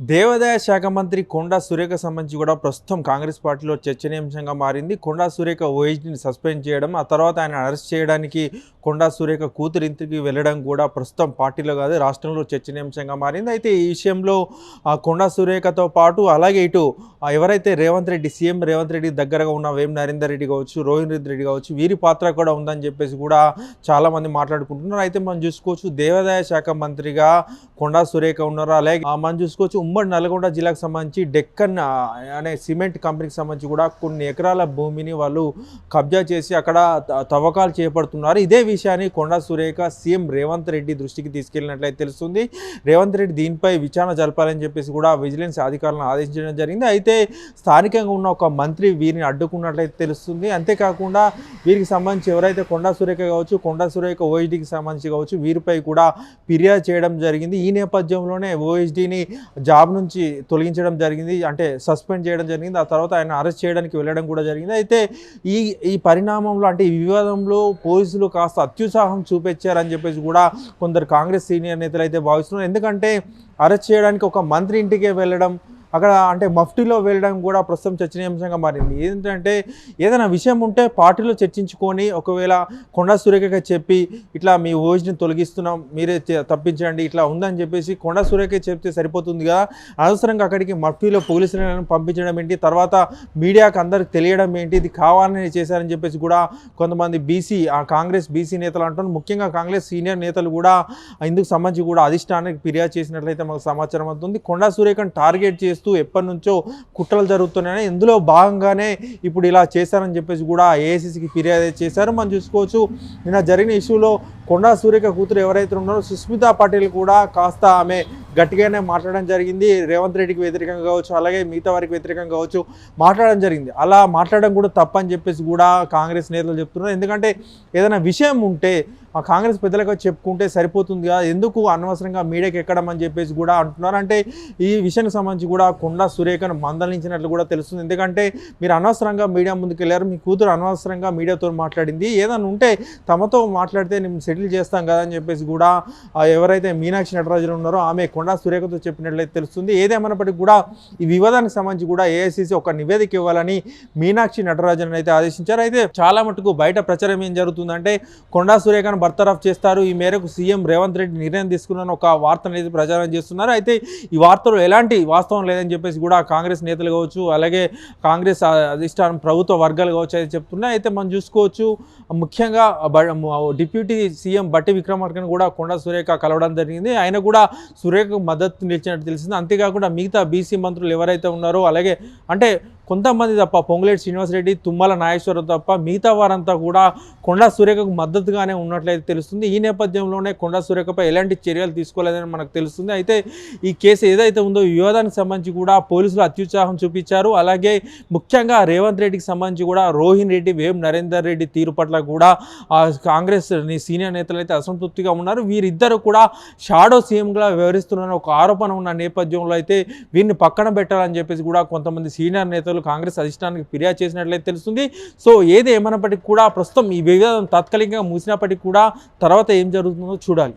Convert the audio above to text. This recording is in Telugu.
దేవాదాయ శాఖ మంత్రి కొండా సురేఖ సంబంధించి కూడా ప్రస్తుతం కాంగ్రెస్ పార్టీలో చర్చనీయాంశంగా మారింది. కొండా సురేఖ ఓఎస్డీని సస్పెండ్ చేయడం ఆ తర్వాత ఆయన అరెస్ట్ చేయడానికి కొండా సురేఖ కూతురు ఇంటికి వెళ్ళడం కూడా ప్రస్తుతం పార్టీలో కాదు రాష్ట్రంలో చర్చనీయాంశంగా మారింది. అయితే ఈ విషయంలో ఆ, కొండా సురేఖతో పాటు అలాగే ఇటు ఎవరైతే రేవంత్ రెడ్డి సీఎం రేవంత్ రెడ్డి దగ్గరగా ఉన్న వేం నరేందర్ రెడ్డి కావచ్చు రోహిన్ రెడ్డి కావచ్చు వీరి పాత్ర కూడా ఉందని చెప్పేసి కూడా చాలామంది మాట్లాడుకుంటున్నారు. అయితే మనం చూసుకోవచ్చు దేవాదాయ శాఖ మంత్రిగా కొండా సురేఖ ఉన్నారు? అలాగే మనం చూసుకోవచ్చు ఉమ్మడి నల్గొండ జిల్లాకు సంబంధించి డెక్కన్ అనే సిమెంట్ కంపెనీకి సంబంధించి కూడా కొన్ని ఎకరాల భూమిని వాళ్ళు కబ్జా చేసి అక్కడ తవ్వకాలు చేపడుతున్నారు. ఇదే విషయాన్ని కొండా సురేఖ సీఎం రేవంత్ రెడ్డి దృష్టికి తీసుకెళ్ళినట్లయితే తెలుస్తుంది. రేవంత్ రెడ్డి దీనిపై విచారణ జరపాలని చెప్పేసి కూడా విజిలెన్స్ అధికారులను ఆదేశించడం జరిగింది. అయితే స్థానికంగా ఉన్న ఒక మంత్రి వీరిని అడ్డుకున్నట్లయితే తెలుస్తుంది. అంతేకాకుండా వీరికి సంబంధించి ఎవరైతే కొండా సురేఖ కావచ్చు కొండా సురేఖ ఓఎస్డీకి సంబంధించి కావచ్చు వీరిపై కూడా ఫిర్యాదు చేయడం జరిగింది. ఈ నేపథ్యంలోనే ఓఎస్డీని జాబ్ నుంచి తొలగించడం జరిగింది. అంటే సస్పెండ్ చేయడం జరిగింది. ఆ తర్వాత ఆయన అరెస్ట్ చేయడానికి వెళ్ళడం కూడా జరిగింది. అయితే ఈ ఈ పరిణామంలో అంటే ఈ వివాదంలో పోలీసులు కాస్త అత్యుత్సాహం చూపించారని చెప్పేసి కూడా కొందరు కాంగ్రెస్ సీనియర్ నేతలు అయితే భావిస్తున్నారు. ఎందుకంటే అరెస్ట్ చేయడానికి ఒక మంత్రి ఇంటికే వెళ్ళడం అక్కడ అంటే మఫ్టీలో వెళ్ళడం కూడా ప్రస్తుతం చర్చనీయాంశంగా మారింది. ఏంటంటే ఏదైనా విషయం ఉంటే పార్టీలో చర్చించుకొని ఒకవేళ కొండా సురేఖకి చెప్పి ఇట్లా మీ ఓజ్ని తొలగిస్తున్నాం మీరే తప్పించండి ఇట్లా ఉందని చెప్పేసి కొండా సురేఖ చెప్తే సరిపోతుంది కదా అనవసరంగా అక్కడికి మఫ్టీలో పోలీసులను పంపించడం ఏంటి తర్వాత మీడియాకు అందరికి తెలియడం ఏంటి ఇది కావాలని చేశారని చెప్పేసి కూడా కొంతమంది బీసీ ఆ కాంగ్రెస్ బీసీ నేతలు అంటున్నారు. ముఖ్యంగా కాంగ్రెస్ సీనియర్ నేతలు కూడా ఇందుకు సంబంధించి కూడా అధిష్టానానికి ఫిర్యాదు చేసినట్లయితే మాకు సమాచారం అవుతుంది కొండా సురేఖను టార్గెట్ చేసి చేస్తూ ఎప్పటి నుంచో కుట్రలు జరుగుతున్నాయని ఇందులో భాగంగానే ఇప్పుడు ఇలా చేశారని చెప్పేసి కూడా ఏఐసీసీకి ఫిర్యాదు చేశారు. మనం చూసుకోవచ్చు నిన్న జరిగిన ఇష్యూలో కొండా సూర్యక కూతురు ఎవరైతే ఉన్నారో సుస్మితా పటేల్ కూడా కాస్త ఆమె గట్టిగానే మాట్లాడడం జరిగింది. రేవంత్ రెడ్డికి వ్యతిరేకంగా కావచ్చు అలాగే మిగతా వారికి వ్యతిరేకంగా కావచ్చు మాట్లాడడం జరిగింది. అలా మాట్లాడడం కూడా తప్పని చెప్పేసి కూడా కాంగ్రెస్ నేతలు చెప్తున్నారు. ఎందుకంటే ఏదైనా విషయం ఉంటే ఆ కాంగ్రెస్ పెద్దలకు చెప్పుకుంటే సరిపోతుంది ఎందుకు అనవసరంగా మీడియాకి ఎక్కడం అని చెప్పేసి కూడా అంటున్నారు. అంటే ఈ విషయానికి సంబంధించి కూడా కొండా సురేఖను మందలించినట్లు కూడా తెలుస్తుంది. ఎందుకంటే మీరు అనవసరంగా మీడియా ముందుకు వెళ్ళారు మీ కూతురు అనవసరంగా మీడియాతో మాట్లాడింది. ఏదైనా ఉంటే తమతో మాట్లాడితే నేను సెటిల్ చేస్తాం కదా అని చెప్పేసి కూడా ఎవరైతే మీనాక్షి నటరాజులు ఉన్నారో ఆమె కొండా సురేఖతో చెప్పినట్లయితే తెలుస్తుంది. ఏదేమైనప్పటికీ కూడా ఈ వివాదానికి సంబంధించి కూడా ఏఐసిసి ఒక నివేదిక ఇవ్వాలని మీనాక్షి నటరాజన్ అయితే ఆదేశించారు. అయితే చాలా మటుకు బయట ప్రచారం ఏం జరుగుతుందంటే కొండా సురేఖను బర్తరఫ్ చేస్తారు. ఈ మేరకు సీఎం రేవంత్ రెడ్డి నిర్ణయం తీసుకున్న ఒక వార్త అనేది ప్రచారం చేస్తున్నారు. అయితే ఈ వార్తలో ఎలాంటి వాస్తవం లేదని చెప్పేసి కూడా కాంగ్రెస్ నేతలు కావచ్చు అలాగే కాంగ్రెస్ అధిష్టానం ప్రభుత్వ వర్గాలు కావచ్చు అయితే చెప్తున్నాయి. అయితే మనం చూసుకోవచ్చు ముఖ్యంగా డిప్యూటీ సీఎం బట్టి విక్రమార్కను కూడా కొండా సురేఖ కలవడం జరిగింది. ఆయన కూడా సురేఖకు మద్దతు నిలిచినట్టు తెలిసింది. అంతేకాకుండా మిగతా బీసీ మంత్రులు ఎవరైతే ఉన్నారో అలాగే అంటే కొంతమంది తప్ప పొంగులేటి శ్రీనివాసరెడ్డి తుమ్మల నాగేశ్వరరావు తప్ప మిగతా వారంతా కూడా కొండా సురేఖకు మద్దతుగానే ఉన్నట్లయితే తెలుస్తుంది. ఈ నేపథ్యంలోనే కొండా సూర్యకపై ఎలాంటి చర్యలు తీసుకోలేదని మనకు తెలుస్తుంది. అయితే ఈ కేసు ఏదైతే ఉందో వివాదానికి సంబంధించి కూడా పోలీసులు అత్యుత్సాహం చూపించారు. అలాగే ముఖ్యంగా రేవంత్ రెడ్డికి సంబంధించి కూడా రోహిన్ రెడ్డి వేం నరేందర్ రెడ్డి తీరు పట్ల కూడా కాంగ్రెస్ సీనియర్ నేతలు అయితే అసంతృప్తిగా ఉన్నారు. వీరిద్దరు కూడా షాడో సీఎంగా వ్యవహరిస్తున్న ఒక ఆరోపణ ఉన్న నేపథ్యంలో అయితే వీరిని పక్కన పెట్టాలని చెప్పేసి కూడా కొంతమంది సీనియర్ నేతలు కాంగ్రెస్ అధిష్టానానికి ఫిర్యాదు చేసినట్లయితే తెలుస్తుంది. సో ఏది ఏమైనప్పటికీ కూడా ప్రస్తుతం ఈ వివాదం తాత్కాలికంగా మూసినప్పటికీ కూడా తర్వాత ఏం జరుగుతుందో చూడాలి.